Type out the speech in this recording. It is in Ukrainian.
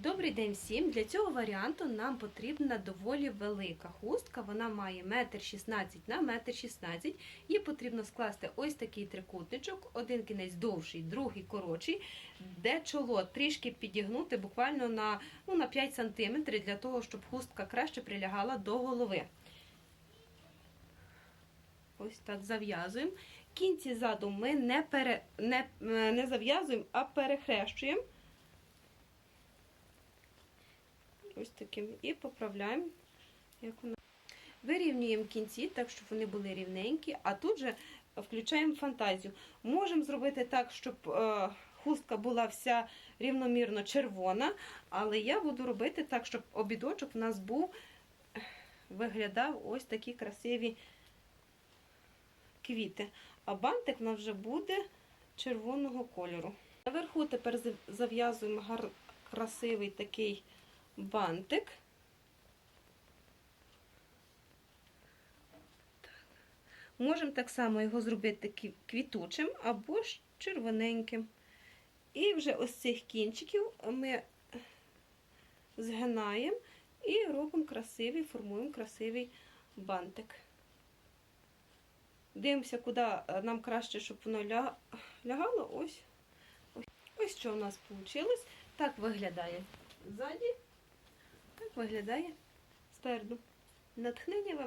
Добрий день всім! Для цього варіанту нам потрібна доволі велика хустка. Вона має 1,16 м на 1,16 м. Їй потрібно скласти ось такий трикутничок, один кінець довший, другий коротший, де чоло трішки підігнути буквально на, ну, на 5 см для того, щоб хустка краще прилягала до голови. Ось так зав'язуємо. Кінці ззаду ми не, пере, не, е, не зав'язуємо, а перехрещуємо. Ось таким. І поправляємо, як вона. Вирівнюємо кінці, так, щоб вони були рівненькі, а тут же включаємо фантазію. Можемо зробити так, щоб е, хустка була вся рівномірно червона, але я буду робити так, щоб обідочок у нас був, виглядав ось такі красиві квіти. А бантик у нас вже буде червоного кольору. Наверху тепер зав'язуємо красивий такий бантик. Можемо так само його зробити квітучим або ж червоненьким. І вже ось цих кінчиків ми згинаємо і робимо красивий, формуємо красивий бантик. Дивимося, куди нам краще, щоб воно лягало. Ось. Ось, ось що у нас вийшло. Так виглядає ззаді. Так виглядає спереду. Натхнення вам.